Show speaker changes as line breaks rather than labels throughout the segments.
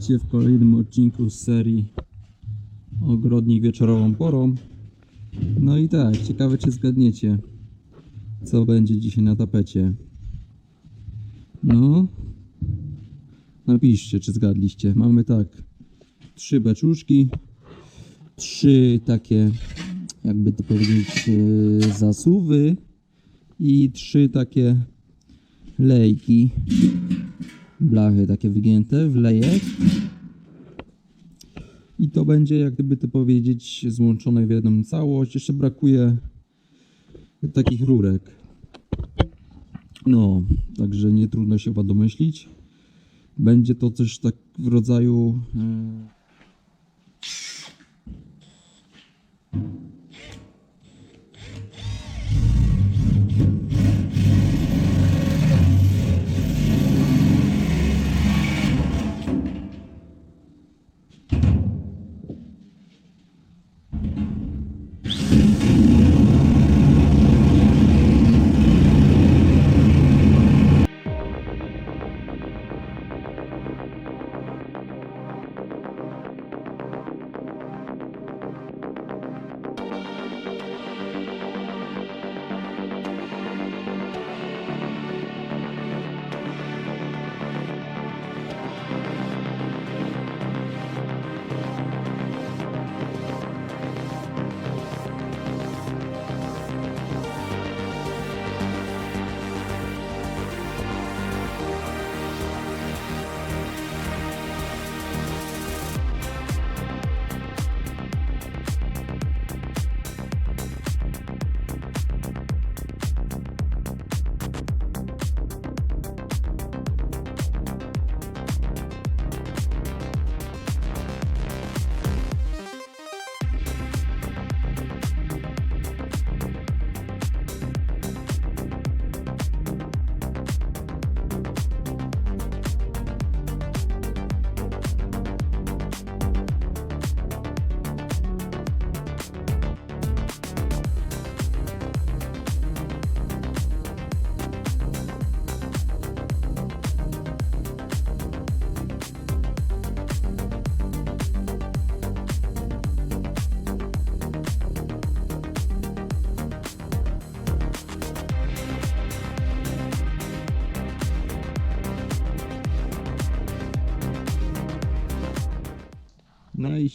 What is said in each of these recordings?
Witajcie w kolejnym odcinku z serii Ogrodnik wieczorową porą. No i tak, ciekawe czy zgadniecie, co będzie dzisiaj na tapecie. No, napiszcie czy zgadliście. Mamy tak, trzy beczuszki, trzy takie, jakby to powiedzieć, e, zasuwy i trzy takie lejki blachy takie wygięte w lejek. I to będzie, jak gdyby to powiedzieć, złączone w jedną całość. Jeszcze brakuje takich rurek. No, także nie trudno się chyba domyślić. Będzie to coś tak w rodzaju.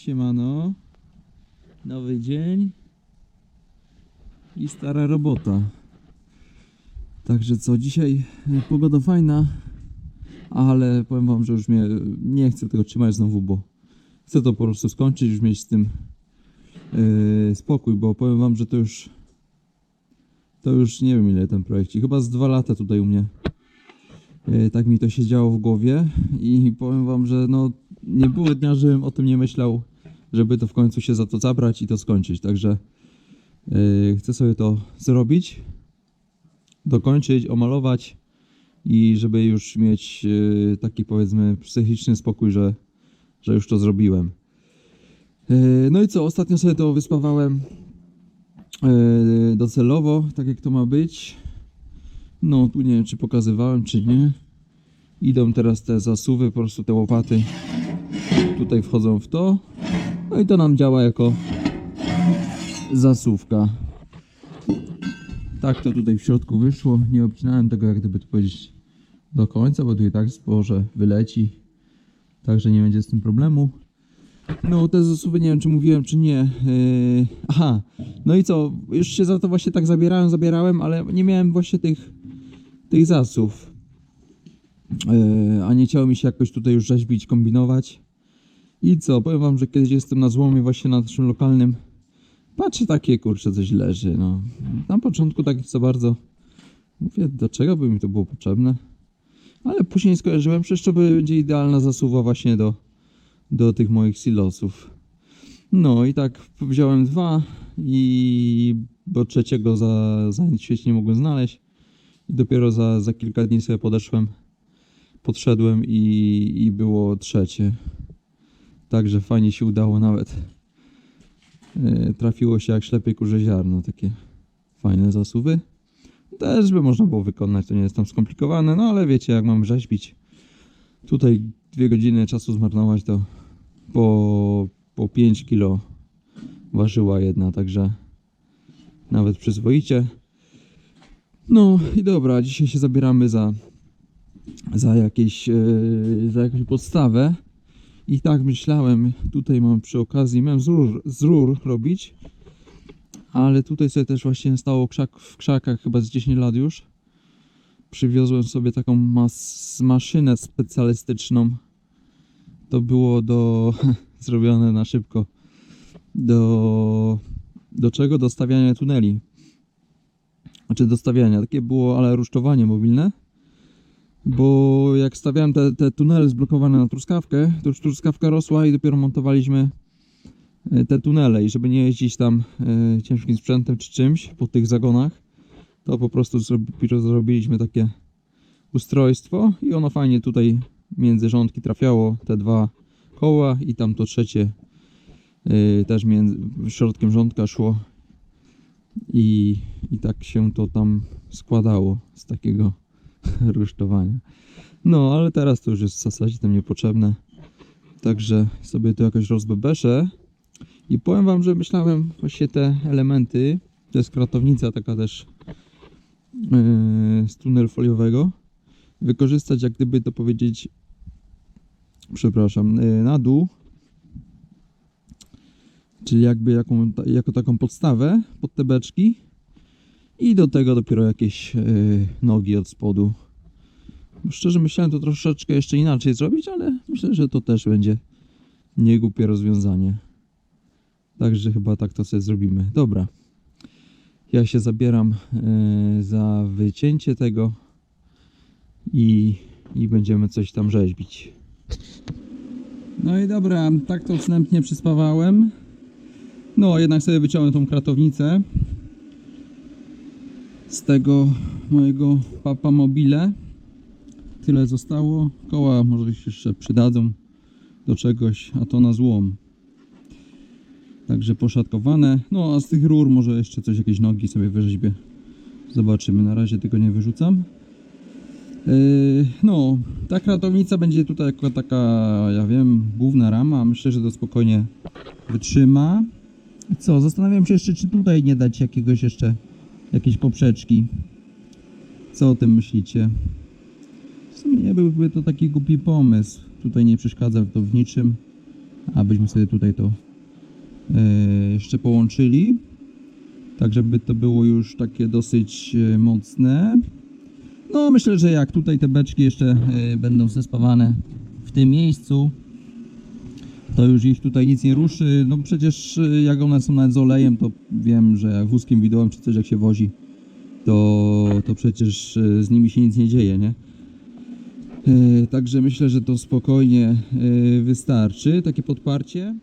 Siemano. Nowy dzień. I stara robota. Także co, dzisiaj e, pogoda fajna, ale powiem wam, że już mnie nie chcę tego trzymać znowu, bo chcę to po prostu skończyć, już mieć z tym e, spokój, bo powiem wam, że to już to już nie wiem ile ten projekt, chyba z dwa lata tutaj u mnie E, tak mi to się działo w głowie i powiem wam, że no nie było dnia, żebym o tym nie myślał, żeby to w końcu się za to zabrać i to skończyć. Także e, chcę sobie to zrobić, dokończyć, omalować i żeby już mieć e, taki powiedzmy psychiczny spokój, że, że już to zrobiłem. E, No i co, ostatnio sobie to wyspawałem e, docelowo, tak jak to ma być. No, tu nie wiem, czy pokazywałem, czy nie. Idą teraz te zasuwy, po prostu te łopaty tutaj wchodzą w to. No i to nam działa jako zasuwka. Tak to tutaj w środku wyszło. Nie obcinałem tego, jak gdyby to powiedzieć, do końca, bo tu i tak zboże wyleci. Także nie będzie z tym problemu. No, te zasuwy nie wiem, czy mówiłem, czy nie. Yy, aha, no i co? Już się za to właśnie tak zabierałem, zabierałem, ale nie miałem właśnie tych, tych zasów. Yy, a nie chciało mi się jakoś tutaj już rzeźbić, kombinować. I co? Powiem wam, że kiedyś jestem na złomie właśnie na naszym lokalnym. Patrzę takie, kurczę, coś leży, no. Na początku tak co bardzo mówię, do czego by mi to było potrzebne? Ale później skojarzyłem, przecież to będzie idealna zasuwa właśnie do, do tych moich silosów. No i tak wziąłem dwa i bo trzeciego za, za świecie nie mogłem znaleźć. I dopiero za, za kilka dni sobie podeszłem, podszedłem i, i było trzecie. Także fajnie się udało nawet. E, Trafiło się jak ślepej kurze ziarno, takie fajne zasuwy. Też by można było wykonać, to nie jest tam skomplikowane, no ale wiecie jak mam rzeźbić. Tutaj dwie godziny czasu zmarnować, to po, po 5 kilo ważyła jedna, także nawet przyzwoicie. No i dobra, dzisiaj się zabieramy za, za, jakieś, e, za jakąś podstawę. I tak myślałem, tutaj mam przy okazji, miałem z rur, z rur robić, ale tutaj sobie też właśnie stało krzak, w krzakach chyba z 10 lat już. Przywiozłem sobie taką mas, maszynę specjalistyczną. To było do zrobione na szybko. Do, do czego? Do stawiania tuneli. Znaczy do stawiania. Takie było, ale rusztowanie mobilne. Bo jak stawiałem te, te tunele zblokowane na truskawkę, to już truskawka rosła i dopiero montowaliśmy e, te tunele. I żeby nie jeździć tam e, ciężkim sprzętem czy czymś po tych zagonach, to po prostu zrobi, zrobiliśmy takie ustrojstwo i ono fajnie tutaj między rządki trafiało, te dwa koła i tam to trzecie yy, też między, środkiem rządka szło i, i tak się to tam składało z takiego rusztowania. No, ale teraz to już jest w zasadzie tam niepotrzebne. Także sobie to jakoś rozbebeszę. I powiem wam, że myślałem właśnie te elementy, to jest kratownica taka też yy, z tunelu foliowego, wykorzystać jak gdyby to powiedzieć, przepraszam, yy, na dół, czyli jakby jaką, jako taką podstawę pod te beczki i do tego dopiero jakieś yy, nogi od spodu. Szczerze myślałem to troszeczkę jeszcze inaczej zrobić, ale myślę, że to też będzie niegłupie rozwiązanie. Także chyba tak to sobie zrobimy. Dobra. Ja się zabieram e, za wycięcie tego i, i będziemy coś tam rzeźbić. No i dobra, tak to wstępnie przyspawałem. No, jednak sobie wyciąłem tą kratownicę z tego mojego papa mobile. Tyle zostało. Koła może się jeszcze przydadzą do czegoś, a to na złom. Także poszatkowane. No a z tych rur może jeszcze coś, jakieś nogi sobie wyrzeźbię. Zobaczymy. Na razie tego nie wyrzucam. Yy, no, ta kratownica będzie tutaj jako taka, ja wiem, główna rama. Myślę, że to spokojnie wytrzyma. Co, zastanawiam się jeszcze, czy tutaj nie dać jakiegoś jeszcze, jakiejś poprzeczki. Co o tym myślicie? W sumie nie byłby to taki głupi pomysł. Tutaj nie przeszkadza to w niczym. Abyśmy sobie tutaj to e, jeszcze połączyli. Tak, żeby to było już takie dosyć e, mocne. No, myślę, że jak tutaj te beczki jeszcze e, będą zespawane w tym miejscu, to już ich tutaj nic nie ruszy. No przecież e, jak one są nawet z olejem, to wiem, że jak wózkiem widłem czy coś jak się wozi, to, to przecież e, z nimi się nic nie dzieje, nie? E, Także myślę, że to spokojnie wystarczy, takie podparcie.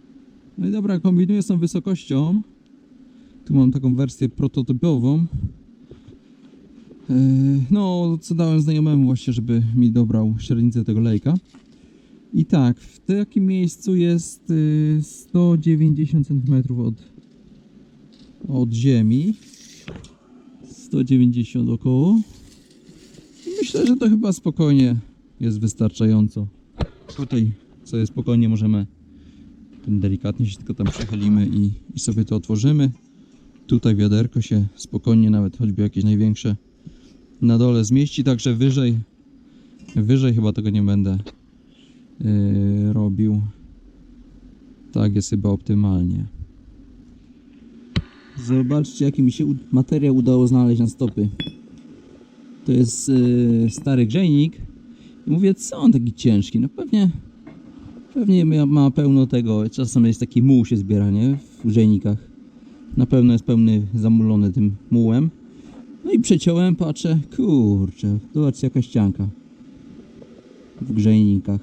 No i dobra, kombinuję z tą wysokością. Tu mam taką wersję prototypową. No, co dałem znajomemu właśnie, żeby mi dobrał średnicę tego lejka. I tak, w takim miejscu jest y, 190 cm od, od ziemi. 190 około. I myślę, że to chyba spokojnie jest wystarczająco. Tutaj sobie spokojnie możemy delikatnie się tylko tam przechylimy i, i sobie to otworzymy. Tutaj wiaderko się spokojnie, nawet choćby jakieś największe na dole zmieści, także wyżej wyżej chyba tego nie będę robił. Tak jest chyba optymalnie. Zobaczcie jaki mi się materiał udało znaleźć na stopy. To jest yy, stary grzejnik. I mówię, co on taki ciężki? No pewnie Pewnie ma, ma pełno tego, czasem jest taki muł się zbiera, nie? W grzejnikach. Na pewno jest pełny, zamulony tym mułem. No i przeciąłem, patrzę, kurczę, zobaczcie jaka ścianka. W grzejnikach.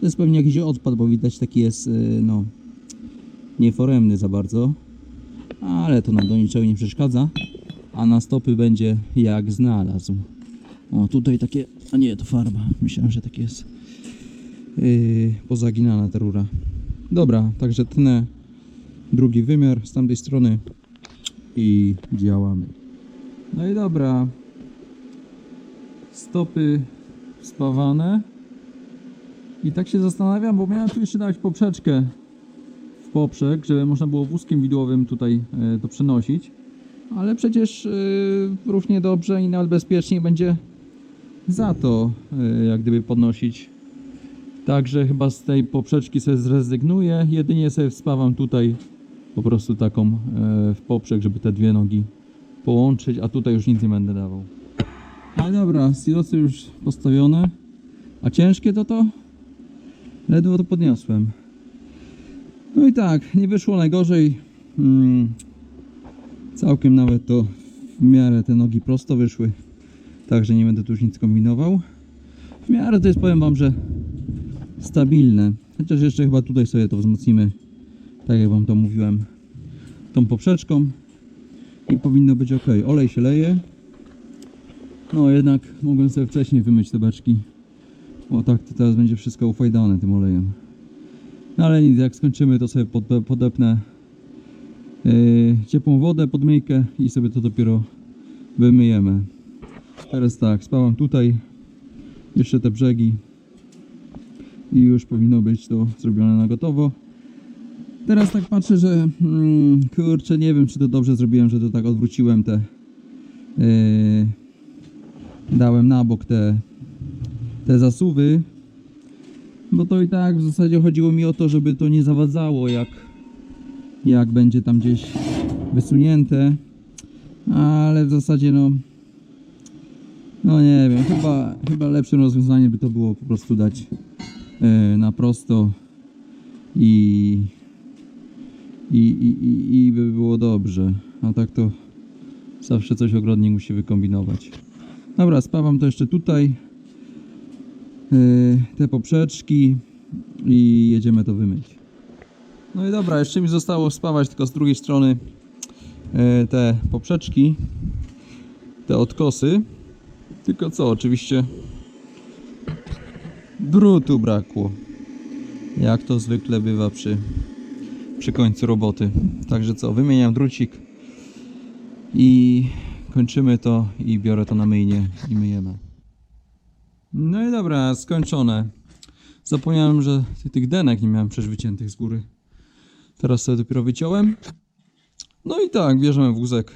To jest pewnie jakiś odpad, bo widać taki jest, y, no, nieforemny za bardzo. Ale to nam do niczego nie przeszkadza. A na stopy będzie jak znalazł. O, tutaj takie, a nie, to farba. Myślałem, że takie jest yy, pozaginana ta rura. Dobra, także tnę drugi wymiar z tamtej strony i działamy. No i dobra. Stopy spawane. I tak się zastanawiam, bo miałem tu jeszcze dać poprzeczkę w poprzek, żeby można było wózkiem widłowym tutaj e, to przenosić. Ale przecież e, równie dobrze i nawet bezpieczniej będzie za to e, jak gdyby podnosić. Także chyba z tej poprzeczki sobie zrezygnuję. Jedynie sobie wspawam tutaj po prostu taką w poprzek, żeby te dwie nogi połączyć, a tutaj już nic nie będę dawał. Ale dobra, silosy już postawione. A ciężkie to to? Ledwo to podniosłem. No i tak, nie wyszło najgorzej. Mm, całkiem nawet to w miarę te nogi prosto wyszły. Także nie będę tu już nic kombinował. W miarę to jest, powiem Wam, że stabilne. Chociaż jeszcze chyba tutaj sobie to wzmocnimy. Tak jak Wam to mówiłem. Tą poprzeczką. I powinno być ok. Olej się leje. No jednak mogłem sobie wcześniej wymyć te beczki. O tak to teraz będzie wszystko ufajdane tym olejem. No ale nic, jak skończymy to sobie pod, podepnę yy, ciepłą wodę, podmyjkę i sobie to dopiero wymyjemy. Teraz tak, spałam tutaj, jeszcze te brzegi i już powinno być to zrobione na gotowo. Teraz tak patrzę, że mm, kurczę, nie wiem czy to dobrze zrobiłem, że to tak odwróciłem te yy, dałem na bok te te zasuwy bo to i tak w zasadzie chodziło mi o to, żeby to nie zawadzało jak jak będzie tam gdzieś wysunięte ale w zasadzie no no nie wiem, chyba, chyba lepszym rozwiązaniem by to było po prostu dać e, na prosto i, i, i, i, i by było dobrze. A tak to zawsze coś ogrodnik musi wykombinować. Dobra, spawam to jeszcze tutaj. E, te poprzeczki i jedziemy to wymyć. No i dobra, jeszcze mi zostało spawać tylko z drugiej strony e, te poprzeczki, te odkosy. Tylko co, oczywiście drutu brakło. Jak to zwykle bywa przy, przy końcu roboty. Także co, wymieniam drucik i kończymy to i biorę to na myjnie i myjemy. No i dobra, skończone. Zapomniałem, że ty- tych denek nie miałem przecież wyciętych z góry. Teraz sobie dopiero wyciąłem. No i tak, bierzemy wózek.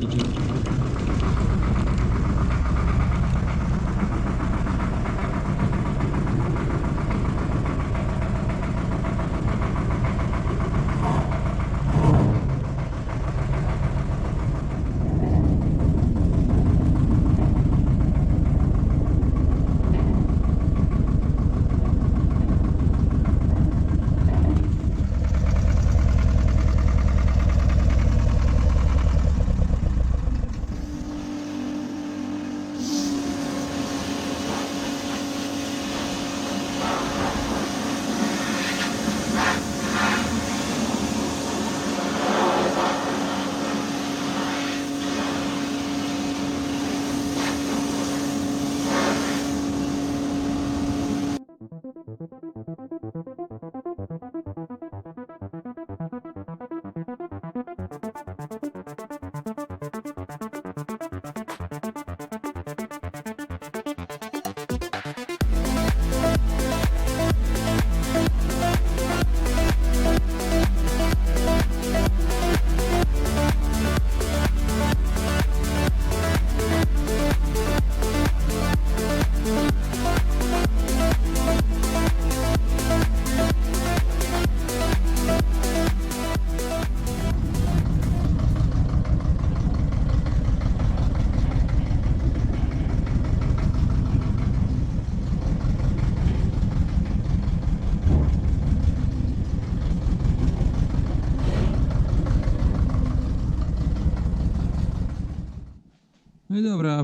Idziemy.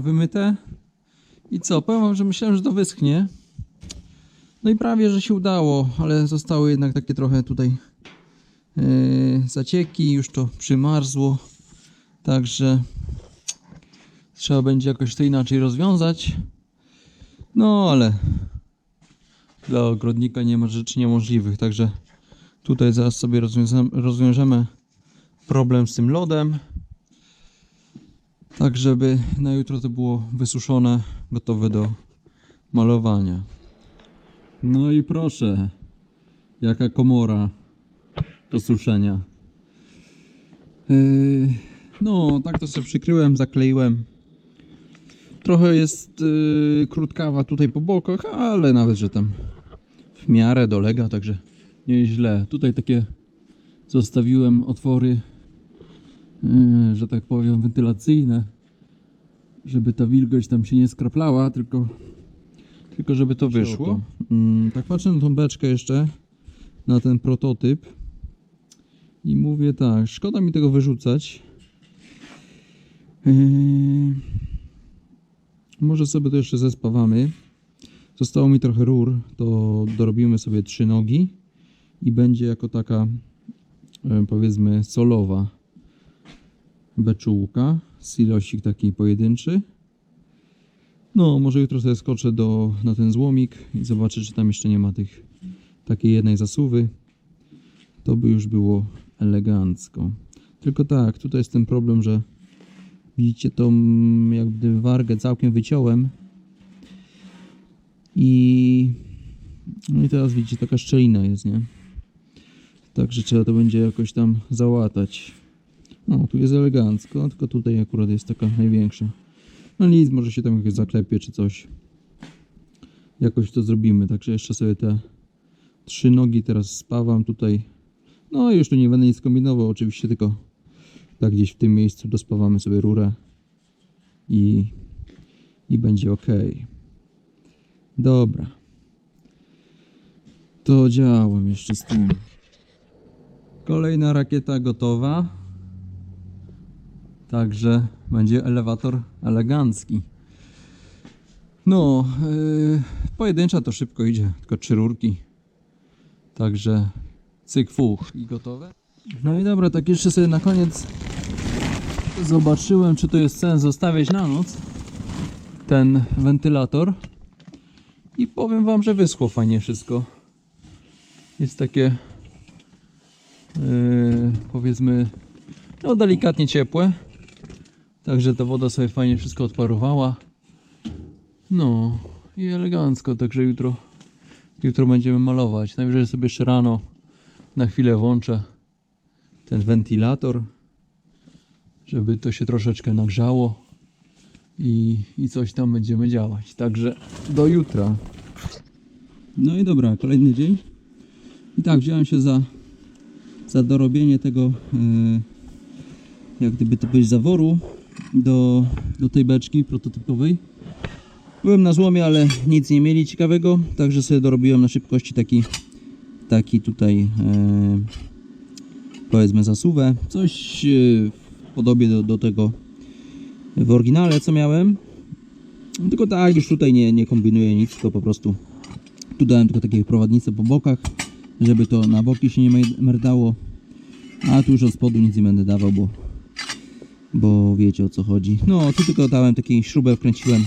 Wymyte. I co? Powiem wam, że myślałem, że to wyschnie. No i prawie, że się udało, ale zostały jednak takie trochę tutaj yy, zacieki, już to przymarzło. Także trzeba będzie jakoś to inaczej rozwiązać. No ale dla ogrodnika nie ma rzeczy niemożliwych, także tutaj zaraz sobie rozwiążemy, problem z tym lodem. Tak, żeby na jutro to było wysuszone, gotowe do malowania. No i proszę, jaka komora do suszenia. Yy, no, tak to sobie przykryłem, zakleiłem. Trochę jest yy, krótkawa tutaj po bokach, ale nawet, że tam w miarę dolega, także nieźle. Tutaj takie zostawiłem otwory, że tak powiem, wentylacyjne, żeby ta wilgoć tam się nie skraplała, tylko, tylko żeby to wyszło. Mm, tak patrzę na tą beczkę jeszcze, na ten prototyp i mówię tak, szkoda mi tego wyrzucać. Yy, może sobie to jeszcze zespawamy. Zostało mi trochę rur, to dorobimy sobie trzy nogi i będzie jako taka e, powiedzmy solowa beczułka, silosik taki pojedynczy. No, może jutro sobie skoczę do, na ten złomik i zobaczę, czy tam jeszcze nie ma tych takiej jednej zasuwy. To by już było elegancko. Tylko tak, tutaj jest ten problem, że widzicie tą jakby wargę całkiem wyciąłem i no i teraz widzicie taka szczelina jest, nie? Także trzeba to będzie jakoś tam załatać. No, tu jest elegancko, tylko tutaj akurat jest taka największa. No nic, może się tam jakoś zaklepie czy coś. Jakoś to zrobimy, także jeszcze sobie te trzy nogi teraz spawam tutaj. No i już tu nie będę nic kombinował, oczywiście tylko tak gdzieś w tym miejscu dospawamy sobie rurę i, i będzie ok. Dobra. To działam jeszcze z tym. Kolejna rakieta gotowa. Także będzie elewator elegancki. No, yy, pojedyncza to szybko idzie, tylko trzy rurki. Także cyk fuch i gotowe. No i dobra, tak jeszcze sobie na koniec zobaczyłem, czy to jest sens zostawiać na noc ten wentylator. I powiem wam, że wyschło fajnie wszystko. Jest takie yy, powiedzmy no delikatnie ciepłe. Także ta woda sobie fajnie wszystko odparowała. No i elegancko, także jutro jutro będziemy malować. Najwyżej sobie jeszcze rano na chwilę włączę ten wentylator, żeby to się troszeczkę nagrzało i, i coś tam będziemy działać. Także do jutra. No i dobra, kolejny dzień. I tak, wziąłem się za, za dorobienie tego, yy, jak gdyby to powiedzieć, zaworu do, do tej beczki prototypowej. Byłem na złomie, ale nic nie mieli ciekawego, także sobie dorobiłem na szybkości taki, taki tutaj e, powiedzmy zasuwę. Coś e, w podobie do, do tego w oryginale co miałem. Tylko tak, już tutaj nie, nie kombinuję nic, tylko po prostu tu dałem tylko takie prowadnice po bokach, żeby to na boki się nie mer- merdało. A tu już od spodu nic nie będę dawał, bo, bo wiecie o co chodzi. No, tu tylko dałem takiej śrubę, wkręciłem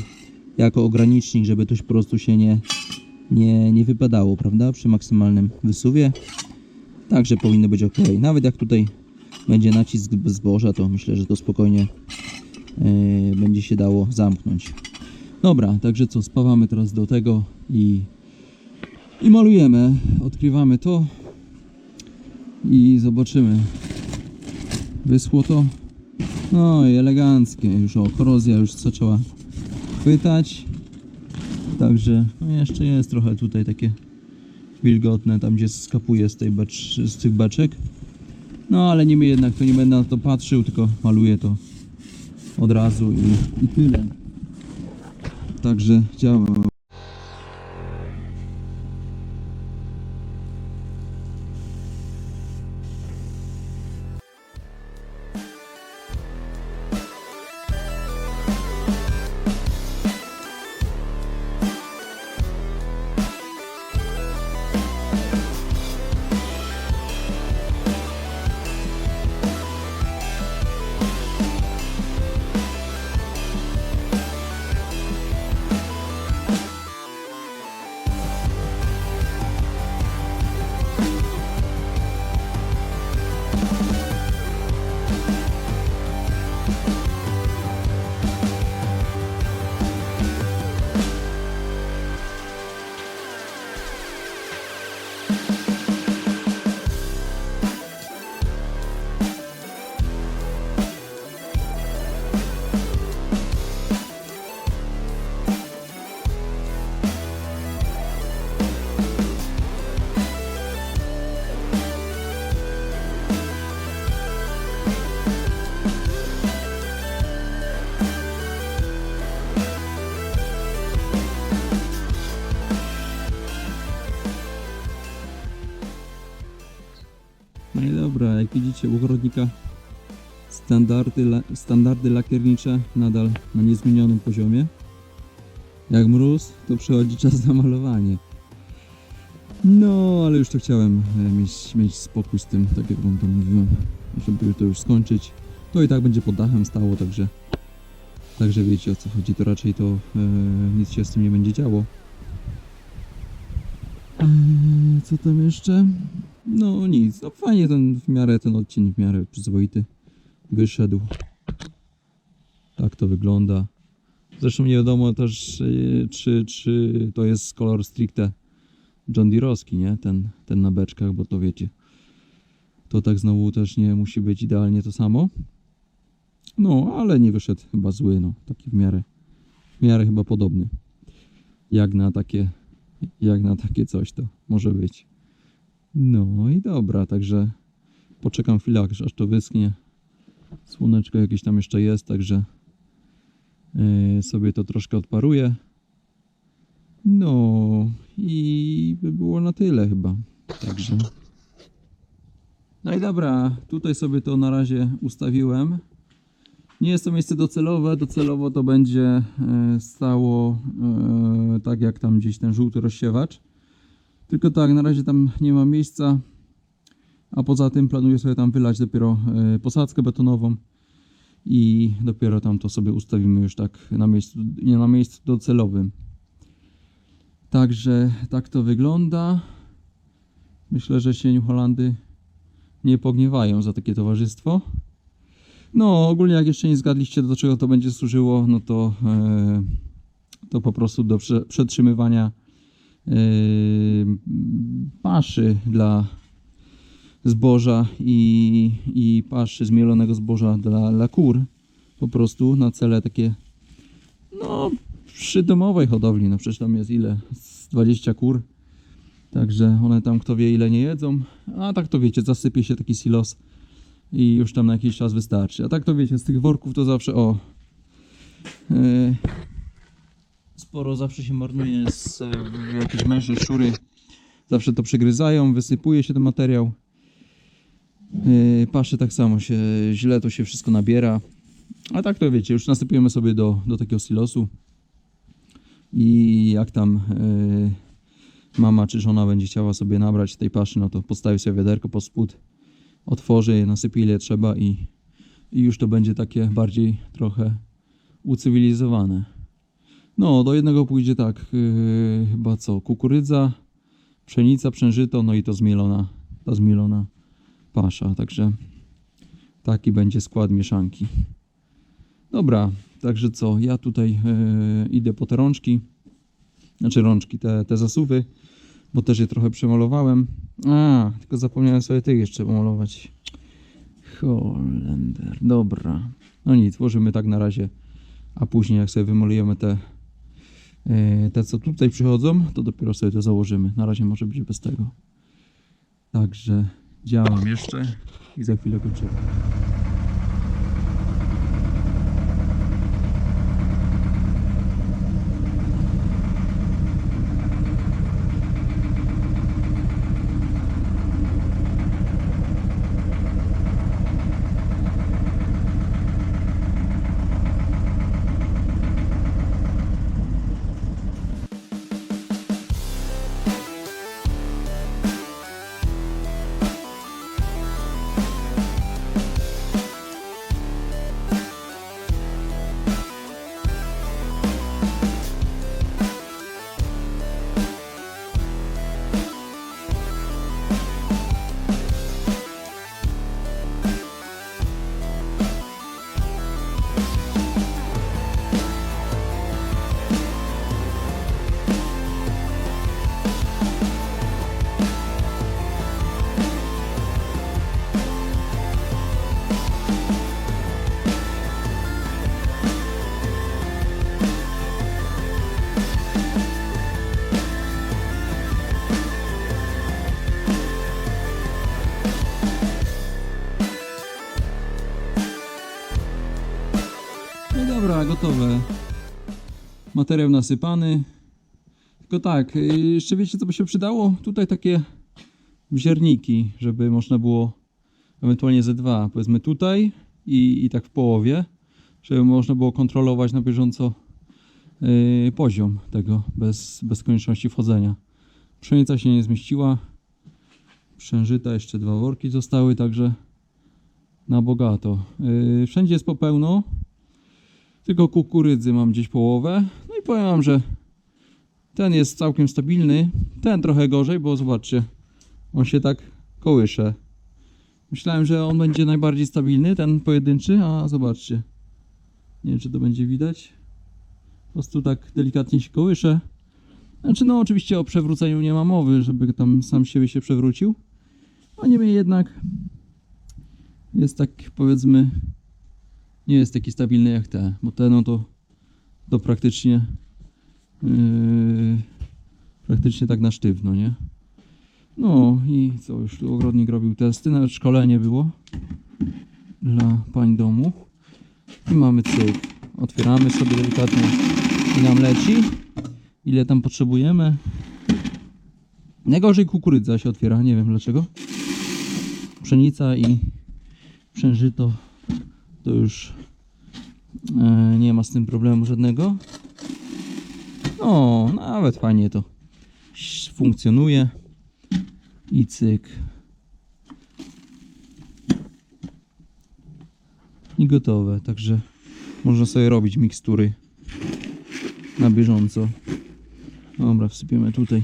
jako ogranicznik, żeby to po prostu się nie, nie, nie wypadało, prawda? Przy maksymalnym wysuwie. Także powinno być ok. Nawet jak tutaj będzie nacisk zboża, to myślę, że to spokojnie yy, będzie się dało zamknąć. Dobra, także co, spawamy teraz do tego i, i malujemy. Odkrywamy to i zobaczymy. Wyschło to. No i eleganckie. Już o, korozja już zaczęła chwytać. Także no jeszcze jest trochę tutaj takie wilgotne, tam gdzie skapuje z, tej becz, z tych beczek. No ale niemniej jednak to nie będę na to patrzył, tylko maluję to od razu i, i tyle. Także działa. Jak widzicie u ogrodnika standardy, standardy lakiernicze nadal na niezmienionym poziomie. Jak mróz, to przychodzi czas na malowanie. No, ale już to chciałem e, mieć, mieć spokój z tym, tak jak wam to mówiłem, żeby to już skończyć. To i tak będzie pod dachem stało, także także wiecie o co chodzi, to raczej to e, nic się z tym nie będzie działo. Eee, co tam jeszcze? No nic, no fajnie ten w miarę ten odcień w miarę przyzwoity wyszedł. Tak to wygląda. Zresztą nie wiadomo też e, czy, czy to jest kolor stricte John Deere'owski, nie? Ten, ten na beczkach, bo to wiecie. To tak znowu też nie musi być idealnie to samo. No, ale nie wyszedł chyba zły, no. Taki w miarę, w miarę chyba podobny. Jak na takie, jak na takie coś to może być. No i dobra, także poczekam chwilę, aż to wyschnie. Słoneczko jakieś tam jeszcze jest, także yy, sobie to troszkę odparuję. No i by było na tyle chyba. Także. No i dobra, tutaj sobie to na razie ustawiłem. Nie jest to miejsce docelowe. Docelowo to będzie e, stało e, tak jak tam gdzieś ten żółty rozsiewacz. Tylko tak, na razie tam nie ma miejsca. A poza tym planuję sobie tam wylać dopiero e, posadzkę betonową. I dopiero tam to sobie ustawimy już tak na miejscu, nie na miejscu docelowym. Także tak to wygląda. Myślę, że się Holandy nie pogniewają za takie towarzystwo. No, ogólnie jak jeszcze nie zgadliście do czego to będzie służyło, no to, e, to po prostu do prze, przetrzymywania paszy dla zboża i, i paszy zmielonego zboża dla, dla kur. Po prostu na cele takie no przy domowej hodowli, no przecież tam jest ile? Z 20 kur. Także one tam kto wie ile nie jedzą. A tak to wiecie, zasypie się taki silos i już tam na jakiś czas wystarczy. A tak to wiecie, z tych worków to zawsze o. Yy, sporo zawsze się marnuje z e, jakieś mężne szczury. Zawsze to przegryzają, wysypuje się ten materiał. Yy, paszy tak samo się źle to się wszystko nabiera. A tak to wiecie, już nasypujemy sobie do, do takiego silosu i jak tam yy, mama czy żona będzie chciała sobie nabrać tej paszy, no to postawi sobie wiaderko pod spód, otworzy je, nasypie ile trzeba i, i już to będzie takie bardziej trochę ucywilizowane. No, do jednego pójdzie tak, yy, chyba co, kukurydza, pszenica, przężyto, no i to zmielona, ta zmielona pasza, także taki będzie skład mieszanki. Dobra, także co, ja tutaj e, idę po te rączki, znaczy rączki, te, te zasuwy, bo też je trochę przemalowałem. A, tylko zapomniałem sobie tych jeszcze pomalować. Holender, dobra. No nic, włożymy tak na razie, a później jak sobie wymalujemy te, te co tutaj przychodzą, to dopiero sobie to założymy. Na razie może być bez tego. Także działam jeszcze i za chwilę kończymy. Dobra, gotowe. Materiał nasypany. Tylko tak, y, jeszcze wiecie co by się przydało? Tutaj takie wzierniki, żeby można było ewentualnie ze dwa, powiedzmy tutaj i, i tak w połowie, żeby można było kontrolować na bieżąco yy, poziom tego bez, bez konieczności wchodzenia. Pszenica się nie zmieściła, przężyta, jeszcze dwa worki zostały, także na bogato. Yy, wszędzie jest po pełno, tylko kukurydzy mam gdzieś połowę. No i powiem wam, że ten jest całkiem stabilny, ten trochę gorzej, bo zobaczcie, on się tak kołysze. Myślałem, że on będzie najbardziej stabilny, ten pojedynczy, a zobaczcie. Nie wiem, czy to będzie widać. Po prostu tak delikatnie się kołysze. Znaczy, no oczywiście o przewróceniu nie ma mowy, żeby tam sam siebie się przewrócił. A niemniej jednak jest tak, powiedzmy, nie jest taki stabilny jak te, bo te no to, to praktycznie yy, praktycznie tak na sztywno, nie? No i co, już tu ogrodnik robił testy, nawet szkolenie było dla pań domu. I mamy cyk. Otwieramy sobie delikatnie i nam leci. Ile tam potrzebujemy. Najgorzej kukurydza się otwiera, nie wiem dlaczego. Pszenica i przężyto to już e, nie ma z tym problemu żadnego. No, nawet fajnie to funkcjonuje. I cyk. I gotowe, także można sobie robić mikstury na bieżąco. Dobra, wsypiemy tutaj.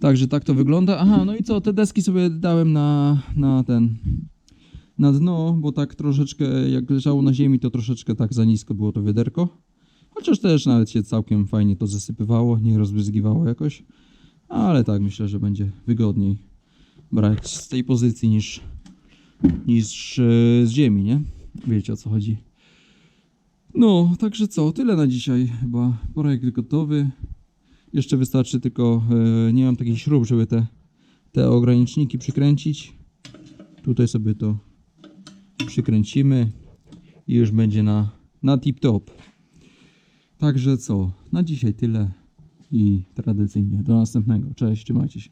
Także tak to wygląda. Aha, no i co, te deski sobie dałem na, na ten, na dno, bo tak troszeczkę, jak leżało na ziemi, to troszeczkę tak za nisko było to wiaderko. Chociaż też nawet się całkiem fajnie to zasypywało, nie rozbryzgiwało jakoś. Ale tak myślę, że będzie wygodniej brać z tej pozycji niż, niż e, z ziemi, nie? Wiecie o co chodzi. No, także co, tyle na dzisiaj chyba. Projekt gotowy. Jeszcze wystarczy tylko, e, nie mam takich śrub, żeby te, te ograniczniki przykręcić. Tutaj sobie to przykręcimy i już będzie na, na tip top. Także co, na dzisiaj tyle i tradycyjnie do następnego. Cześć, trzymajcie się.